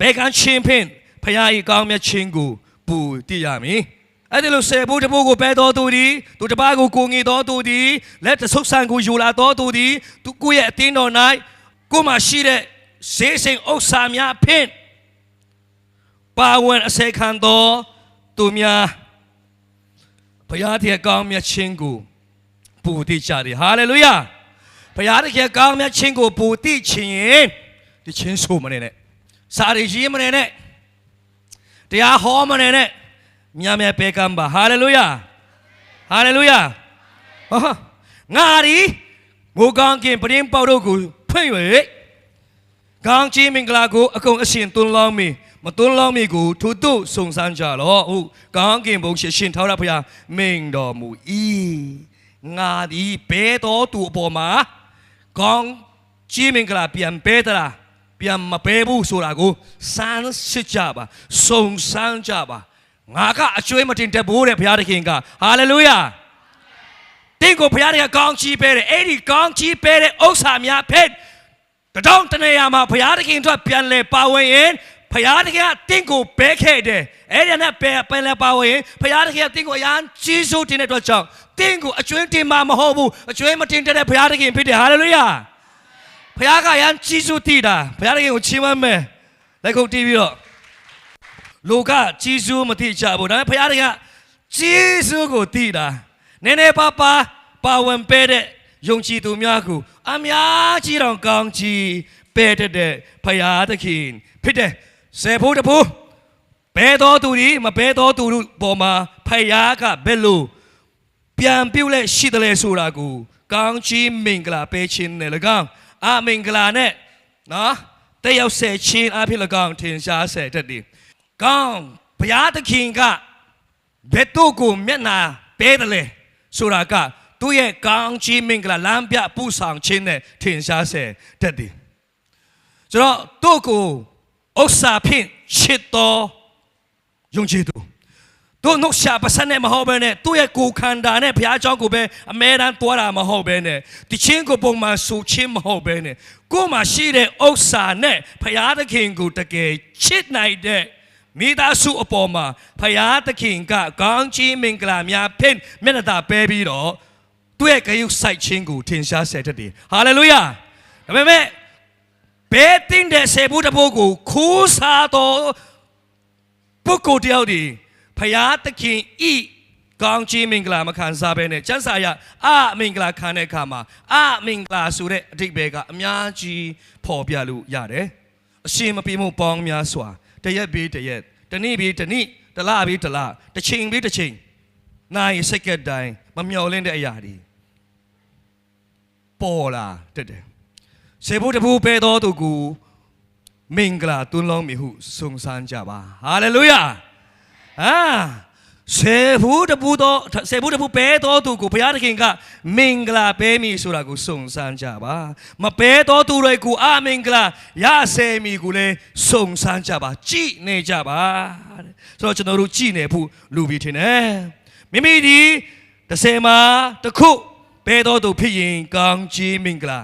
ဘယ်ကံချင်းဖြင့်ဖရာဤကောင်းမြတ်ခြင်းကိုပူတည်ရမည်အဲ့ဒီလိုဆယ်ဖို့တဖို့ကိုပဲတော်သူသည်သူတစ်ပါးကိုကိုငေတော်သူသည်လက်တဆုပ်ဆန်ကိုယူလာတော်သူသည်သူကိုယ့်ရဲ့အတင်းတော်၌ကိုယ်မှာရှိတဲ့ဈေးစိမ်ဥစ္စာများဖြင့်ပါဝင်အစေခံတော်သူများဘုရားရဲ့ကောင်းမြတ်ခြင်းကိုပူတည်ကြတယ်ဟာလေလုယာဘုရားရဲ့ကောင်းမြတ်ခြင်းကိုပူတည်ခြင်းရင်ဒီချင်းဆိုမနေနဲ့ စာရီရေးမနေနဲ့တရားဟောမနေနဲ့မြတ်မြတ်ပဲကံပါဟာလေလုယာဟာလေလုယာဟောငါဒီငိုကောင်းကင်ပရင်ပေါက်တို့ကိုဖွင့်၍ကောင်းချီးမင်္ဂလာကိုအကုန်အရှင်သွန်းလောင်းမီမသွန်းလောင်းမီကိုထို့တို့စုံစမ်းကြလော့ဟုတ်ကောင်းကင်ဘုံရှင်ရှင်ထောက်ရဖျားမိန်တော်မူ၏ငါဒီဘဲတော်သူအပေါ်မှာကောင်းချီးမင်္ဂလာပြန်ပေးသလား ပြန်မပေးဘူးဆိုတာကိုစမ်းစစ်ကြပါစုံစမ်းကြပါငါကအကျွေးမတင်တတ်ဘူးတဲ့ဘုရားသခင်ကဟာလေလုယာတင့်ကိုဘုရားတွေကကောင်းချီးပေးတယ်အဲ့ဒီကောင်းချီးပေးတဲ့ဥစ္စာများဖက်တတောင်းတနေရာမှာဘုရားသခင်အတွက်ပြန်လဲပါဝင်ရင်ဘုရားသခင်ကတင့်ကိုပဲခဲ့တယ်အဲ့ဒီနဲ့ပဲပြန်လဲပါဝင်ရင်ဘုရားသခင်ကတင့်ကိုအရန်ကြီးစိုးတင်တဲ့အတွက်ကြောင့်တင့်ကိုအကျွင်းတင်မှာမဟုတ်ဘူးအကျွင်းမတင်တဲ့ဘုရားသခင်ဖြစ်တယ်ဟာလေလုယာ ဘုရားကအရန်ကြီးစိုးတည်တာဘုရားသခင်ကိုချီးမွမ်းမယ်လက်ခုပ်တီးပြီးတော့လူကကြီးစိုးမသိကြဘူးဒါပေမဲ့ဘုရားသခင်ကကြီးစိုးကိုတည်တာနည်းနည်းပါးပါးပါဝင်ပဲတဲ့ယုံကြည်သူများကိုအများကြီးတော့ကောင်းချီးပဲတဲ့တဲ့ဖရာသခင်ဖြစ်တဲ့ဆေဖို့တဖို့ဘဲတော်သူဒီမဘဲတော်သူတို့ပေါ်မှာဖရာကဘယ်လိုပြန်ပြုတ်လဲရှိတယ်လဲဆိုတာကိုကောင်းချီးမင်္ဂလာပေးခြင်းနဲ့၎င်း အမင်္ဂလာနဲ့နော်တက်ရောက်ဆက်ခြင်းအဖြစ်၎င်းထင်ရှားဆက်တတ်တယ်ကောင်းဘုရားသခင်ကဘယ်တော့ကိုမျက်နာပေးတယ်လဲဆိုတာကသူ့ရဲ့ကောင်းချီးမင်္ဂလာလမ်းပြပူဆောင်ခြင်းနဲ့ထင်ရှားစေတတ်တယ်ကျွန်တော်သူ့ကိုဥစ္စာဖြင့်ချစ်တော်ယုံကြည်သူ သူနှုတ်ရှာပစနဲ့မဟုတ်ဘဲနဲ့သူ့ရဲ့ကိုယ်ခန္ဓာနဲ့ဘုရားကျောင်းကိုပဲအမဲတမ်းတွားတာမဟုတ်ဘဲနဲ့ဒီချင်းကိုပုံမှန်ဆူချင်းမဟုတ်ဘဲနဲ့ကိုယ်မှာရှိတဲ့ဥစ္စာနဲ့ဘုရားသခင်ကိုတကယ်ချစ်နိုင်တဲ့ မိသားစုအပေါ်မှာဖယားသခင်ကကောင်းချီးမင်္ဂလာများဖြင့်မျက်နှာသာပဲပြီးတော့သူ့ရဲ့ဂရုစိုက်ခြင်းကိုထင်ရှားစေတတ်တယ်ဟာလေလုယာဒါပေမဲ့ဘယ်တင်တဲ့ဆေဘူးတဘိုးကိုခိုးစားတော်ပုဂ္ဂိုလ်တယောက်ဒီ ဖယားသခင်ဤကောင်းချီးမင်္ဂလာမခံစားဘဲနဲ့ကျမ်းစာရအမင်္ဂလာခံတဲ့အခါမှာအမင်္ဂလာဆိုတဲ့အဓိပ္ပာယ်ကအများကြီးပေါ်ပြလို့ရတယ်အရှင်မပြေမှုပေါင်းများစွာတရက်ပြီးတရက်တနေ့ပြီးတနေ့တလပြီးတလတစ်ချိန်ပြီးတစ်ချိန်နိုင်စက္ကန့်တိုင်းမမျော်လင့်တဲ့အရာတွေပေါ်လာတက်တယ်ဆေဘုတဘူးပဲတော်သူကိုမင်္ဂလာတွန်းလောင်းမိဟုစုံစမ်းကြပါဟာလေလုယာ အာဆေဘူးတဘူးတော်ဆေဘူးတဘူးပဲတော်သူကိုဘုရားသခင်ကမင်္ဂလာပေးမိဆိုတာကိုစုံစမ်းကြပါမပဲတော်သူတွေကိုအမင်္ဂလာရစေမိကိုလည်းစုံစမ်းကြပါကြည်နေကြပါတဲ့ဆိုတော့ကျွန်တော်တို့ကြည်နေဖို့လူပြီးထင်တယ်မိမိဒီတစ်ဆယ်မှာတစ်ခုပဲတော်သူဖြစ်ရင်ကောင်းကြီးမင်္ဂလာ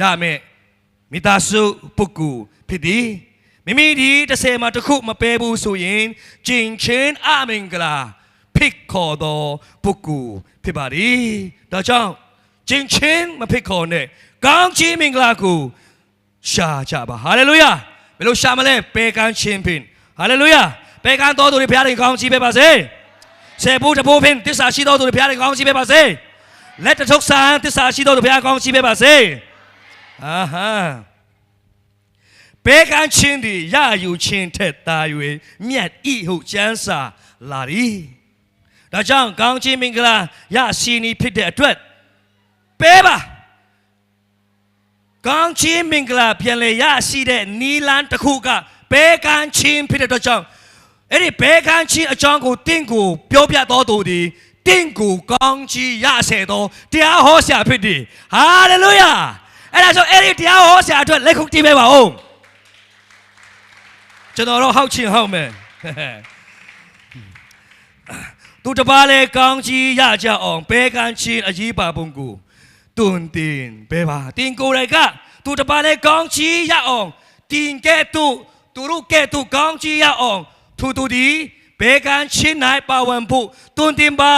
ရမယ်မိသားစုပုဂ္ဂိုလ်ဖြစ်သည် မိမိဒီတစ်ဆယ်မှာတစ်ခုမပဲဘူးဆိုရင်ကျင်ချင်းအမင်္ဂလာဖြစ်ခေါ်သောပုဂ္ဂိုလ်ဖြစ်ပါသည်ဒါကြောင့်ကျင်ချင်းမဖြစ်ခေါ်နဲ့ကောင်းကြီးမင်္ဂလာကိုရှာကြပါဟာလေလုယာဘယ်လိုရှာမလဲပေကန်းချင်းဖြင့်ဟာလေလုယာပေကန်းတော်သူတွေဘုရားရှင်ကောင်းချီးပေးပါစေဆေဘုတဘိုးဖြင့်တစ္ဆာရှိတော်သူတွေဘုရားရှင်ကောင်းချီးပေးပါစေလက်တထုပ်ဆန်တစ္ဆာရှိတော်သူဘုရားကောင်းချီးပေးပါစေအာဟာ ဘေကန်းချင်းသည်ရယူချင်းထက်သာ၍မြတ်ဤဟုကျမ်းစာလာသည်ဒါကြောင့်ကောင်းချင်းမင်္ဂလာရရှိနီဖြစ်တဲ့အတွက်ပဲပါကောင်းချင်းမင်္ဂလာပြန်လေရရှိတဲ့နီလန်းတစ်ခုကဘေကန်းချင်းဖြစ်တဲ့အတွက်ကြောင့်အဲ့ဒီဘေကန်းချင်းအကြောင်းကိုတင့်ကိုပြောပြတော်သူသည်တင့်ကိုကောင်းချီးရစေသောတရားဟောဆရာဖြစ်သည်ဟာလေလုယာအဲ့ဒါဆိုအဲ့ဒီတရားဟောဆရာအတွက်လက်ခုပ်တီးပေးပါဦး ကျွန်တော်တော့ဟောက်ချင်ဟောက်မယ်သူတပါးလဲကောင်းကြီးရကြအောင်ဘဲကန်းချင်းအကြီးပါပုံကိုတွန်တင်ဘဲပါတင်ကိုယ်တိုင်ကသူတပါးလဲကောင်းကြီးရအောင်တင်ကဲ့သို့သူတို့ကဲ့သို့ကောင်းကြီးရအောင်သူတို့သည်ဘေကံချင်း၌ပါဝင်ဖို့တွင်တင်ပါ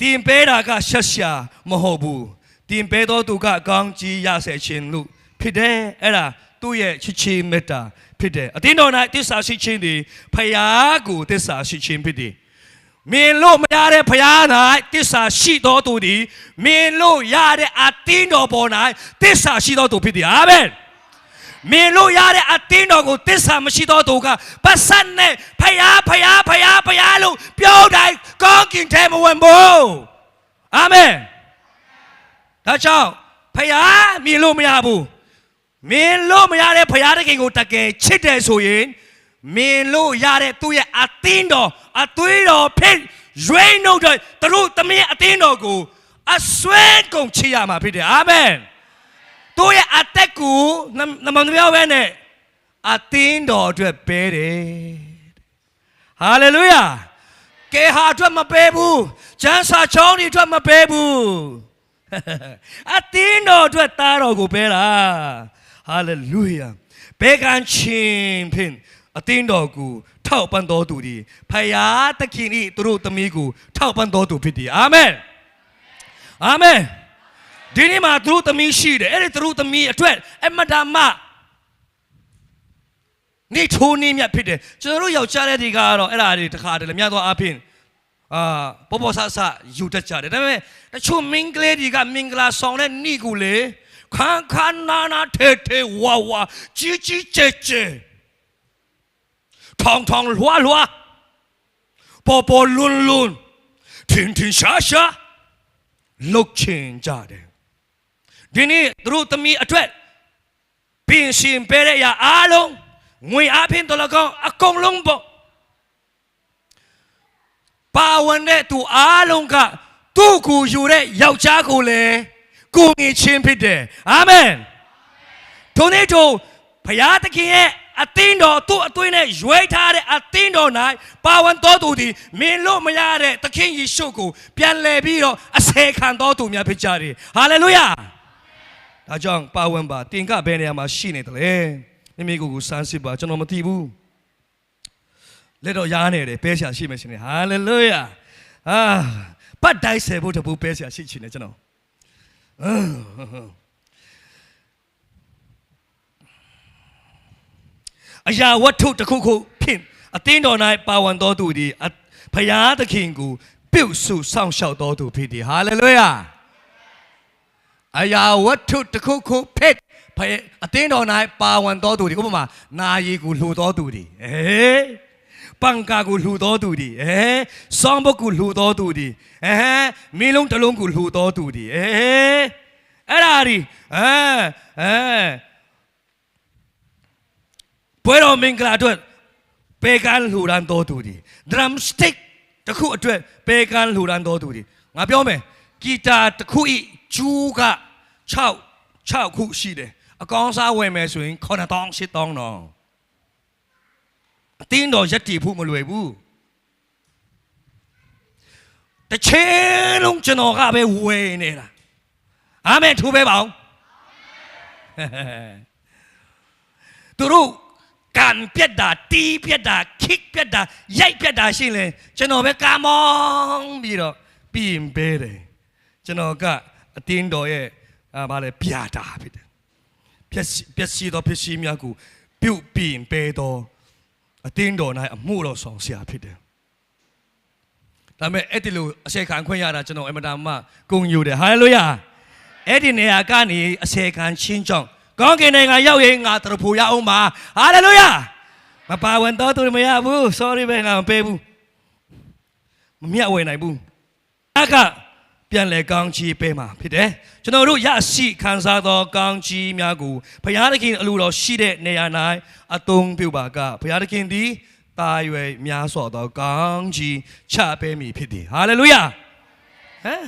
တင်ပေးတာကရှက်ရှာမဟုတ်ဘူးတင်ပေးတော့သူကကောင်းကြီးရစေခြင်းလို့ဖြစ်တယ်အဲ့ဒါ သူ့ရဲ့ချစ်ချင်းမေတ္တာဖြစ်တယ်အတင်းတော်၌တစ္ဆာရှိခြင်းသည်ဖယားကိုတစ္ဆာရှိခြင်းဖြစ်တယ်မင်းလို့မရတဲ့ဖရား၌တစ္ဆာရှိတော်သူသည်မင်းလို့ရတဲ့အတင်းတော်ပေါ်၌တစ္ဆာရှိတော်သူဖြစ်သည်အာမင်မင်းလို့ရတဲ့အတင်းတော်ကိုတစ္ဆာမရှိတော်သူကပတ်စံနဲ့ဖရားဖရားဖရားဖရားလို့ပြောတိုင်းကောင်းကင်ထဲမဝင်ဘူးအာမင်ဒါကြောင့်ဖရားမြင်လို့မရဘူး မင်းလို့မရတဲ့ဖရားတခင်ကိုတကယ်ချစ်တယ်ဆိုရင်မင်းလို့ရတဲ့သူ့ရဲ့အသင်းတော်အသွေးတော်ဖြစ်ရွေးနှုတ်တဲ့သူတို့သမီးအသင်းတော်ကိုအစွဲကုန်ချရမှာဖြစ်တယ်အာမင်သူ့ရဲ့အသက်ကိုနမန်ပြောပဲနဲ့အသင်းတော်အတွက်ပေးတယ်ဟာလေလုယာကဲဟာအတွက်မပေးဘူးကျမ်းစာချောင်းတွေအတွက်မပေးဘူးအသင်းတော်အတွက်သားတော်ကိုပေးတာ ဟာလေလုယာဘေကန်ချင်းဖြင့်အသင်းတော်ကိုထောက်ပံ့တော်သူသည်ဖယားသခင်ဤသူတို့သမီးကိုထောက်ပံ့တော်သူဖြစ်သည်အာမင်အာမင်ဒီနေ့မှာသူတို့သမီးရှိတယ်အဲ့ဒီသူတို့သမီးအတွက်အမတမနေထိုးနေမြတ်ဖြစ်တယ်ကျွန်တော်တို့ယောက်ျားတဲ့ဒီကတော့အဲ့ဒါတွေတခါတည်းလည်းမြတ်သောအဖြစ်အာပေါ်ပေါ်ဆဆယူတတ်ကြတယ်ဒါပေမဲ့တချို့မင်္ဂလေးတွေကမင်္ဂလာဆောင်တဲ့နေ့ကိုလေ 看看那那贴贴哇哇叽叽叽叽唱唱罗罗波波隆隆天天下下六千家庭给你多多米尔顿冰心白的呀阿龙为阿平的老公阿公龙波把我那堵阿龙哥都鼓起来要嫁过来 ကုန်လုံးပေါ့ပါဝင်တဲ့သူအားလုံးကသူ့ကိုယူတဲ့ယောက်ျားကိုလည်းကိုငေချင်းဖြစ်တယ်အာမင်ထိုနေ့တို့ဘုရားသခင်ရဲ့အသင်းတော်သူ့အသွေးနဲ့ရွေးထားတဲ့အသင်းတော်၌ပါဝင်တော်သူသည်မင်းလို့မရတဲ့သခင်ယေရှုကိုပြန်လည်ပြီးတော့အစေခံတော်သူများဖြစ်ကြတယ်ဟာလေလုယာဒါကြောင့်ပါဝင်ပါတင်ကဘယ်နေရာမှာရှိနေတယ်လဲမိမိကိုယ်ကိုစမ်းစစ်ပါကျွန်တော်မသိဘူးလက်တော့ရားနေတယ်ပဲရှာရှိမယ်ရှင်ဟာလေလုယာအာပတ်တိုင်းဆယ်ဖို့တပူပဲရှာရှိချင်တယ်ကျွန်တော် အရာဝတ္ထုတစ်ခုခုဖြင့်အသင်းတော်၌ပါဝင်တော်သူသည်အဖယားသခင်ကိုပြုစုဆောင်ရှောက်တော်သူဖြစ်သည်ဟာလေလုယာအရာဝတ္ထုတစ်ခုခုဖြင့်ဖယားအသင်းတော်၌ပါဝင်တော်သူသည်ဥပမာနာယီကိုလှူတော်သူသည်အေး ပန်ကာကိုလှူတော်သူသည်အဲဆောင်းဘုတ်ကိုလှူတော်သူသည်အဲမင်းလုံးတစ်လုံးကိုလှူတော်သူသည်အဲအဲ့ဒါဒီအဲအဲပွဲတော်မင်္ဂလာအတွက်ပေကန်လှူဒန်းတော်သူဒီ drum stick တစ်ခုအတွက်ပေကန်လှူဒန်းတော်သူဒီငါပြောမယ်ဂီတာတစ်ခုဤကျူးက6 6ခုရှိတယ်အကောင်းစားဝယ်မယ်ဆိုရင်9000 8000တော့ အတင်းတော်ရက်တီဖို့မလွယ်ဘူးတစ်ချင်းလုံးကျွန်တော်ကပဲဝယ်နေတာအာမင်ထိုးပဲပါအောင်သူတို့ကန်ပြက်တာတီးပြက်တာခိကပြက်တာရိုက်ပြက်တာရှိရင်ကျွန်တော်ပဲကာမောင်းပြီးတော့ပြင်ပေးတယ်ကျွန်တော်ကအတင်းတော်ရဲ့အာဗာလဲပြာတာဖြစ်တယ်ပြက်စီပြက်စီတော့ဖြစ်စီများကိုပြုတ်ပြင်ပေးတော့ အတင်းတော်၌အမှုတော်ဆောင်ဆရာဖြစ်တယ်ဒါပေမဲ့အဲ့ဒီလိုအစေခံခွင့်ရတာကျွန်တော်အမတာမဂုဏ်ယူတယ်ဟာလေလုယာအဲ့ဒီနေရာကနေအစေခံချင်းကြောင့်ကောင်းကင်နိုင်ငံရောက်ရင်ငါတရဖူရအောင်ပါဟာလေလုယာမပါဝင်တော့သူမရဘူး sorry ပဲငါမပေးဘူးမမြတ်ဝယ်နိုင်ဘူးအက ပြန်လဲကောင်းချီးပေးမှာဖြစ်တယ်ကျွန်တော်တို့ရရှိခံစားသောကောင်းချီးများကိုဘုရားသခင်အလိုတော်ရှိတဲ့နေရာ၌အသုံးပြုပါကဘုရားသခင်သည်တာရွယ်များစွာသောကောင်းချီးချပေးမည်ဖြစ်သည်ဟာလေလုယာဟမ်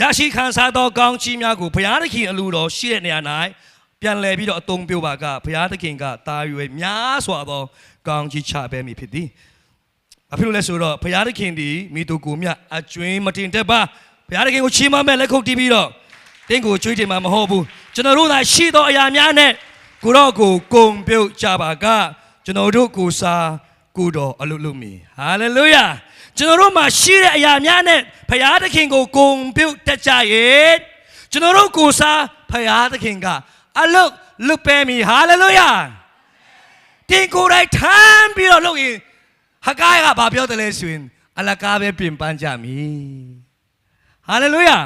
ရရှိခံစားသောကောင်းချီးများကိုဘုရားသခင်အလိုတော်ရှိတဲ့နေရာ၌ပြန်လည်ပြီးတော့အသုံးပြုပါကဘုရားသခင်ကတာရွယ်များစွာသောကောင်းချီးချပေးမည်ဖြစ်သည်။ အဖြစ်လို့လဲဆိုတော့ဘုရားသခင်ဒီမိသူကိုမြအကျွင်းမတင်တတ်ပါဘုရားသခင်ကိုချီးမွမ်းမဲ့လက်ခုပ်တီးပြီးတော့တင်းကိုကျွေးတင်မှာမဟုတ်ဘူးကျွန်တော်တို့သာရှိသောအရာများနဲ့ကိုတော့ကိုကုံပြုတ်ကြပါကကျွန်တော်တို့ကိုစားကိုတော်အလုလုမီဟာလေလုယာကျွန်တော်တို့မှာရှိတဲ့အရာများနဲ့ဖရာသခင်ကိုဂုံပြုတ်တက်ကြရဲ့ကျွန်တော်တို့ကိုစားဖရာသခင်ကအလုလုပဲမီဟာလေလုယာတင်ကိုယ်တိုင်ထမ်းပြီးတော့လုပ်ရင် ဟကားကဘာပြောတယ်လဲဆိုရင်အလကားပဲပြင်ပန်းကြမည်ဟာလေလုယာ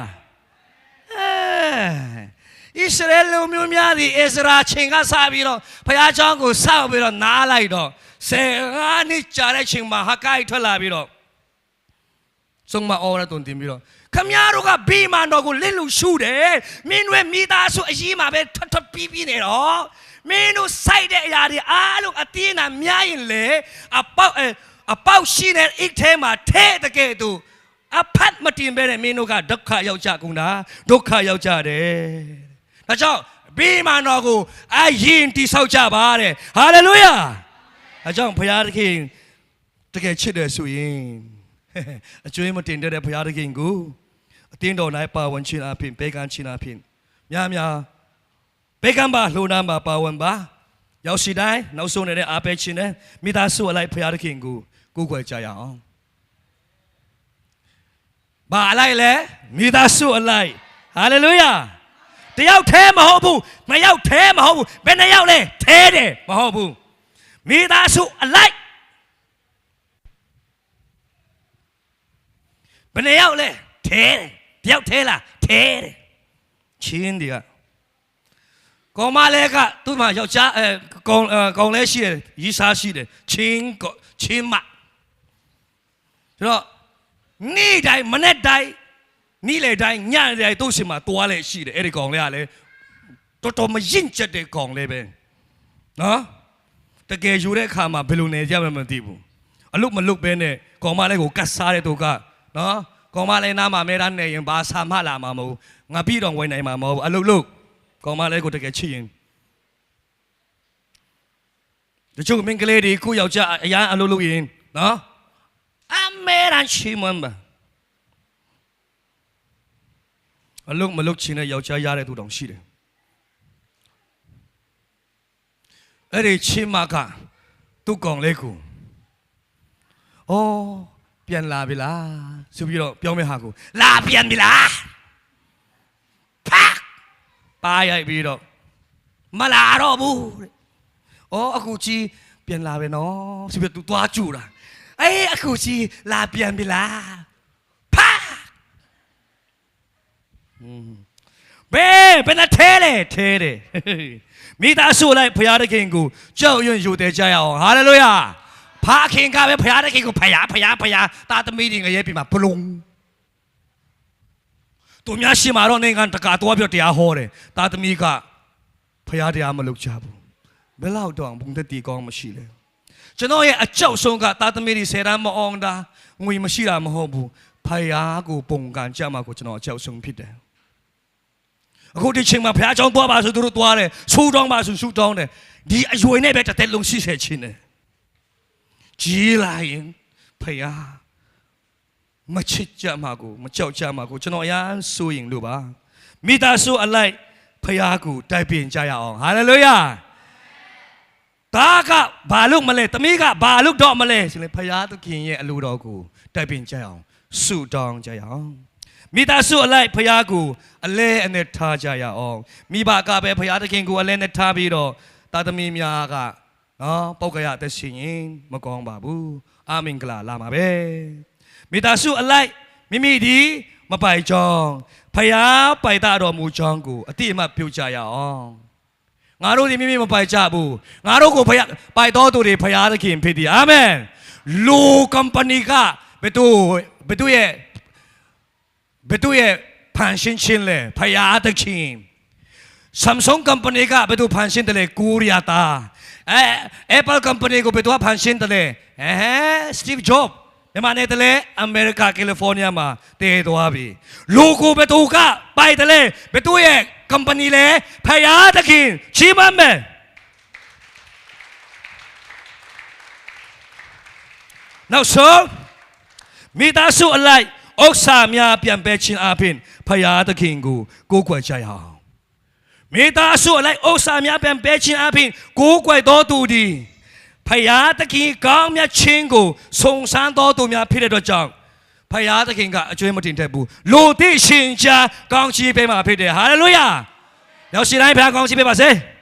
အဲဣသရေလလူမျိုးများသည်ဣသရာချိန်ကစပြီးတော့ဘုရားကျောင်းကိုစောက်ပြီးတော့နားလိုက်တော့ဆယ်၅နှစ်ကြာတဲ့ချိန်မှာဟကိုက်ထွက်လာပြီးတော့ဆုံးမအော်ရတုန်တင်ပြီးတော့ခမည်းတော်ကဘီမန်တော်ကိုလစ်လူရှုတယ်မင်းတို့မိသားစုအကြီးမှာပဲထွတ်ထွတ်ပြီးပြီးနေတော့မင်းတို့စိုက်တဲ့အရာတွေအားလုံးအတင်းအများရင်လေအပေါက် အပေါက်ရှိတဲ့အိတ်ထဲမှာထဲတဲ့ကဲ့သို့အဖတ်မတင်ပဲတဲ့မင်းတို့ကဒုက္ခရောက်ကြကုန်တာဒုက္ခရောက်ကြတယ်။ဒါကြောင့်ဘေးမှာတော့ကိုအရင်တိဆောက်ကြပါတဲ့။ဟာလေလုယာ။ဒါကြောင့်ဘုရားသခင်တကယ်ချစ်တယ်ဆိုရင်အကျွေးမတင်တဲ့ဘုရားသခင်ကိုအတင်းတော်၌ပါဝင်ခြင်းအပြင်ဘေကန်းခြင်းအပြင်များများဘေကန်းပါလှူဒါန်းပါပါဝင်ပါရောက်ရှိတိုင်းနောက်ဆုံးနေတဲ့အားပေးခြင်းနဲ့မိသားစုအလိုက်ဘုရားသခင်ကို ကိုးကွယ်ကြရအောင်။ဘာအလိုက်လဲမိသားစုအလိုက်ဟာလေလုယာတယောက်သေးမဟုတ်ဘူးမယောက်သေးမဟုတ်ဘူးဘယ်နှယောက်လဲသေးတယ်မဟုတ်ဘူးမိသားစုအလိုက်ဘယ်နှယောက်လဲသေးတယ်တယောက်သေးလားသေး တယ်ချင်းတွေကကောင်မလဲကသူ့မှာယောက်ျားအဲကောင်အဲကောင်လဲရှိတယ်ရီးစားရှိတယ်ချင်းကောချင်းမဆိုတော့နေ့တိုင်းမနေ့တိုင်းနေ့လေတိုင်းညနေတိုင်းသူ့ရှင်မှာတွားလဲရှိတယ်အဲ့ဒီကောင်လေးကလည်းတော်တော်မရင်ကျက်တဲ့ကောင်လေးပဲနော်တကယ်ယူတဲ့အခါမှာဘယ်လိုနေကြမှမသိဘူးအလုတ်မလုတ်ပဲနဲ့ကောင်မလေးကိုကတ်စားတဲ့သူကနော်ကောင်မလေးနားမှာမဲသားနေရင်ဘာဆာမလာမှာမဟုတ်ငါပြီးတော့ဝင်နိုင်မှာမဟုတ်အလုတ်လုတ်ကောင်မလေးကိုတကယ်ချစ်ရင်တချို့မင်းကလေးတွေကိုယောက်ျားအရန်အလုတ်လုတ်ရင်နော် အမဲရန်ရှိမမ်းပါအလုတ်မလုတ်ချင်တဲ့ယောက်ျားရတဲ့သူတောင်ရှိတယ်အဲ့ဒီချင်းမကသူ့ကောင်လေးကိုအော်ပြန်လာပြီလားဆိုပြီးတော့ပြောမဲ့ဟာကိုလာပြန်ပြီလားဖက်ပါရိုက်ပြီးတော့မလာတော့ဘူးတဲ့အော်အခုကြီးပြန်လာပဲနော်ဆိုပြီးတော့သူသွားကြူတာ အေးအခုကြီးလာပြန်ပြီလားဖက်ဘယ်ဘယ်နဲ့ထဲလေထဲတယ်မိသားစုလိုက်ဘုရားသခင်ကိုကြောက်ရွံ့ယူတယ်ကြရအောင်ဟာလေလုယာဖခင်ကပဲဘုရားသခင်ကိုဖယားဖယားဖယားတာသမီးတွေငရဲပြီမှာဘလုံသူများရှိမှာတော့နိုင်ငံတကာတော့ပြောတရားဟောတယ်တာသမီးကဖယားတရားမလုပ်ကြဘူးဘယ်လောက်တော့ဘုံတတီကောင်းမရှိလဲ ကျွန်တော်ရဲ့အကြောက်ဆုံးကတာသမီးတွေဆယ်တန်းမအောင်တာငွေမရှိတာမဟုတ်ဘူးဖယားကိုပုံကန်ကြမှာကိုကျွန်တော်အကြောက်ဆုံးဖြစ်တယ်အခုဒီချိန်မှာဘုရားကျောင်းသွားပါဆိုသူတို့သွားတယ်ဆူတောင်းပါဆိုဆူတောင်းတယ်ဒီအရွယ်နဲ့ပဲတစ်သက်လုံးရှိစေခြင်းနဲ့ကြီးလာရင်ဖယားမချစ်ကြမှာကိုမကြောက်ကြမှာကိုကျွန်တော်အရန်စိုးရင်လို့ပါမိသားစုအလိုက်ဖယားကိုတိုက်ပင်ကြရအောင်ဟာလေလုယာ ဒါကဘာလို့မလဲတမီးကဘာလို့တော့မလဲဆိုရင်ဖယားသခင်ရဲ့အလိုတော်ကိုတိုက်ပင်ကြရအောင်ဆုတောင်းကြရအောင်မိသားစုအလိုက်ဖယားကိုအလဲအနဲ့ထားကြရအောင်မိဘကပဲဖယားသခင်ကိုအလဲနဲ့ထားပြီးတော့တာသမီများကနော်ပုတ်ကရသက်ရှင်ရင်မကောင်းပါဘူးအာမင်္ဂလာလာမှာပဲမိသားစုအလိုက်မိမိဒီမပိုင်ကြောင်းဖယားပိုင်တာတော်မူကြောင်းကိုအတိအမှတ်ပြုကြရအောင် ငါတို့ဒီမိမိမပိုင်ကြဘူးငါတို့ကိုဖယားပိုင်တော်သူတွေဖယားသခင်ဖြစ်သည်အာမင်လူကမ်ပဏီကဘယ်သူဘယ်သူရဲ့ဘယ်သူရဲ့ဖန်ရှင်းချင်းလဲဖယားသခင် Samsung company ကဘယ်သူဖန်ရှင်းတယ်လဲကိုရီးယားသားအဲ Apple company ကိုဘယ်သူဖန်ရှင်းတယ်လဲအဲ Steve Jobs မြန်မာနယ်တယ်လဲအမေရိကကယ်လီဖိုးနီးယားမှာတည်သွားပြီလူကိုဘယ်သူကပိုက်တယ်လဲဘယ်သူရဲ့ company လဲဖယားသခင်ချီးမွမ်းမယ်နောက်ဆုံးမိသားစုအလိုက်ဥစ္စာများပြန်ပဲခြင်းအပြင်ဖယားသခင်ကိုကိုးကွယ်ကြရအောင်မေတ္တာအစွတ်အလိုက်ဥစ္စာများပြန်ပဲခြင်းအပြင်ကိုးကွယ်တော်သူသည် ဖယားသခင်ကောင်းမြတ်ခြင်းကိုစုံစမ်းတော်သူများဖြစ်တဲ့အတွက်ကြောင့်ဖယားသခင်ကအကျွေးမတင်တတ်ဘူးလူသိရှင်ချာကောင်းချီးပေးမှာဖြစ်တယ်ဟာလေလုယာနောက်ရှင်တိုင်းဖယားကောင်းချီးပေးပါစေ။